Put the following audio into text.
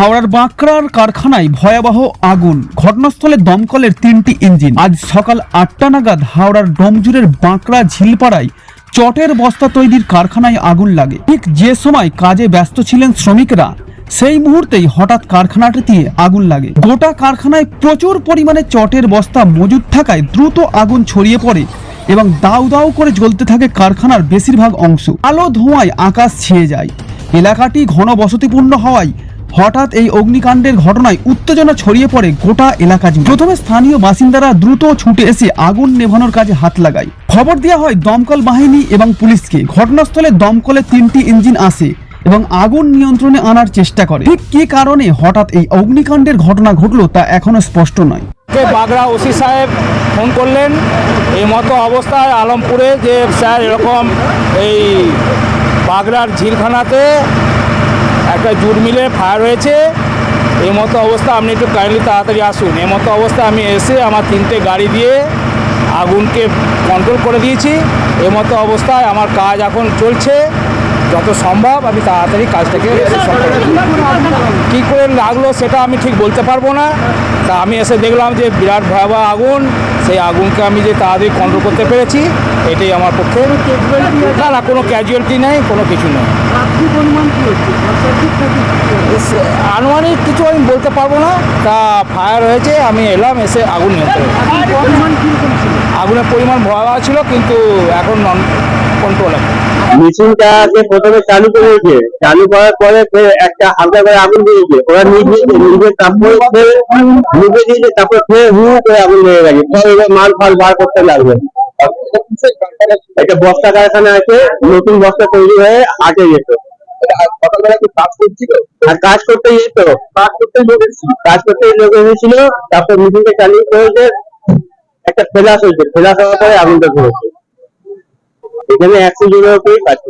হাওড়ার বাঁকড়ার কারখানায় ভয়াবহ আগুন। ঘটনাস্থলে দমকলের তিনটি ইঞ্জিন। আজ সকাল আটটা নাগাদ হাওড়ার ডোমজুরের বাঁকড়া ঝিলপাড়ায় চটের বস্তা তৈরির কারখানায় আগুন লাগে। ঠিক যে সময় কাজে ব্যস্ত ছিলেন শ্রমিকরা, সেই মুহূর্তেই হঠাৎ কারখানাটিতে আগুন লাগে। গোটা কারখানায় প্রচুর পরিমাণে চটের বস্তা মজুদ থাকায় দ্রুত আগুন ছড়িয়ে পড়ে এবং দাউ দাউ করে জ্বলতে থাকে কারখানার বেশিরভাগ অংশ। আলো ধোঁয়ায় আকাশ ছেয়ে যায়। এলাকাটি ঘন বসতিপূর্ণ হওয়ায় হঠাৎ এই অগ্নিকাণ্ডের ঘটনায় উত্তেজনা ছড়িয়ে পড়ে গোটা এলাকা জুড়ে। প্রথমে স্থানীয় বাসিন্দারা দ্রুত ছুটে এসে আগুন নেভানোর কাজে হাত লাগায়। খবর দেওয়া হয়, দমকল বাহিনী এবং পুলিশকে। ঘটনাস্থলে দমকলে তিনটি ইঞ্জিন আসে এবং আগুন নিয়ন্ত্রণে আনার চেষ্টা করে। ঠিক কী কারণে হঠাৎ এই অগ্নিকাণ্ডের ঘটনা ঘটলো তা এখনও স্পষ্ট নয়। বাগড়া ওসি সাহেব ফোন করলেন। এই মতো অবস্থায় আলমপুরে যে স্যার এরকম এই বাগড়ার ঝিলখানাতে একটা জুট মিলে ফায়ার হয়েছে। এই মতো অবস্থা, আপনি একটু কাইন্ডলি তাড়াতাড়ি আসুন। এই মতো অবস্থা আমি এসে আমার তিনটে গাড়ি দিয়ে আগুনকে কন্ট্রোল করে দিয়েছি। এই মতো অবস্থায় আমার কাজ এখন চলছে। যত সম্ভব আমি তাড়াতাড়ি কাজটাকে কী করে লাগল সেটা আমি ঠিক বলতে পারব না। তা আমি এসে দেখলাম যে বিরাট ভয়াবহ আগুন। সেই আগুনকে আমি যে তাড়াতাড়ি কন্ট্রোল করতে পেরেছি, এটাই আমার পক্ষে। না না, কোনো ক্যাজুয়ালিটি নেই, কোনো কিছু নেই। আনুমানিক কিছু আমি বলতে পারব না। তা ফায়ার হয়েছে, আমি এলাম, এসে আগুন নিয়ন্ত্রণ আগুনের পরিমাণ ভয়াবহ ছিল, কিন্তু এখন নন কন্ট্রোল প্রথমে চালু করেছে। চালু করার পরে একটা হালকা করে আগুন দিয়েছে। ওরা নিজে নিজে তারপরে নিজে দিয়েছে তারপরে ফের হু করে আগুন লেগে গেছে। মাল ফাল বার করতে লাগবে একটা বস্তা কারখানা আছে, নতুন বস্তা তৈরি হয়ে আটে যেত সকালবেলা কি কাজ করছিল আর কাজ করতে যেত কাজ করতে লোক কাজ করতে লোক এসেছিল। তারপর মিটিংটা চালিয়ে করেছে একটা ফেলাস হয়েছে। ফেলাস হওয়ার পরে আগুনটা ধরেছে এখানে একশো জনের কাজ করছে